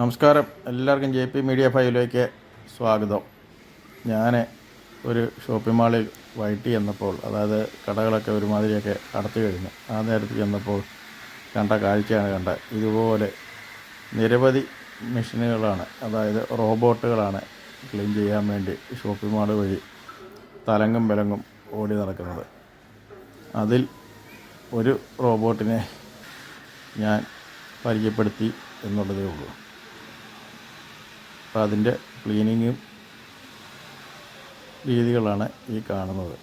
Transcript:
നമസ്കാരം. എല്ലാവർക്കും J P media ഫൈവിലേക്ക് സ്വാഗതം. ഞാൻ ഒരു ഷോപ്പിംഗ് മാളിൽ വൈകിട്ട് ചെന്നപ്പോൾ അതായത് കടകളൊക്കെ ഒരുമാതിരിയൊക്കെ അടച്ചു കഴിഞ്ഞു ആ നേരത്ത് ചെന്നപ്പോൾ കണ്ട കാഴ്ചയാണ് കണ്ട ഇതുപോലെ നിരവധി മെഷീനുകളാണ് അതായത് റോബോട്ടുകളാണ് ക്ലീൻ ചെയ്യാൻ വേണ്ടി ഷോപ്പിംഗ് മാൾ വഴി തലങ്ങും വിലങ്ങും ഓടി നടക്കുന്നത്. അതിൽ ഒരു റോബോട്ടിനെ ഞാൻ പരിചയപ്പെടുത്തി എന്നുള്ളതേ ഉള്ളൂ. അപ്പോൾ അതിന്റെ ക്ലീനിങ്ങും രീതികളാണ് ഈ കാണുന്നത്.